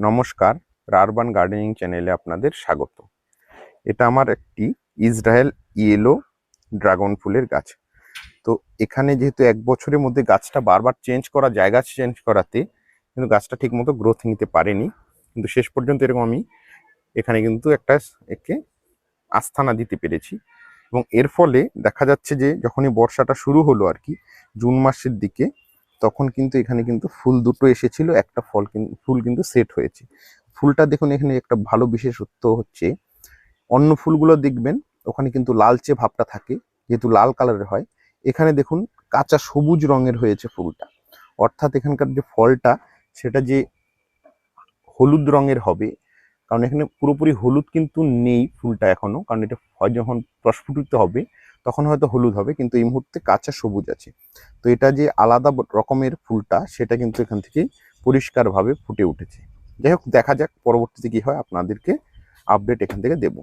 নমস্কার urban gardening চ্যানেলে আপনাদের স্বাগত। এটা আমার একটি ইসরায়েল ইয়েলো ড্রাগন ফুলের গাছ। তো এখানে যেহেতু এক বছরের মধ্যে গাছটা বারবার চেঞ্জ করা, জায়গা চেঞ্জ করাতে কিন্তু গাছটা ঠিকমতো গ্রোথ নিতে পারেনি। কিন্তু শেষ পর্যন্ত এরকম আমি এখানে কিন্তু একটা একে আস্থানা দিতে পেরেছি। এবং এর ফলে দেখা যাচ্ছে যে যখনই বর্ষাটা শুরু হলো আর কি, জুন মাসের দিকে তখন কিন্তু এখানে কিন্তু ফুল দুটো এসেছিল, একটা ফল ফুল কিন্তু সেট হয়েছে। ফুলটা দেখুন এখানে একটা ভালো বিশেষত্ব হচ্ছে, অন্য ফুলগুলো দেখবেন, ওখানে কিন্তু লালচে ভাবটা থাকে, যেহেতু লাল কালারের হয়। এখানে দেখুন কাঁচা সবুজ রঙের হয়েছে ফুলটা। অর্থাৎ এখানকার যে ফলটা, সেটা যে হলুদ রঙের হবে, কারণ এখানে পুরোপুরি হলুদ কিন্তু নেই ফুলটা এখনও কারণ এটা যখন প্রস্ফুটিত হবে তখন হয়তো হলুদ হবে, কিন্তু এই মুহূর্তে কাঁচা সবুজ আছে। তো এটা যে আলাদা রকমের ফুলটা, সেটা কিন্তু এখান থেকে পরিষ্কারভাবে ফুটে উঠেছে। যাই হোক, দেখা যাক, পরবর্তীতে কি হয়, আপনাদেরকে আপডেট এখান থেকে দেবো।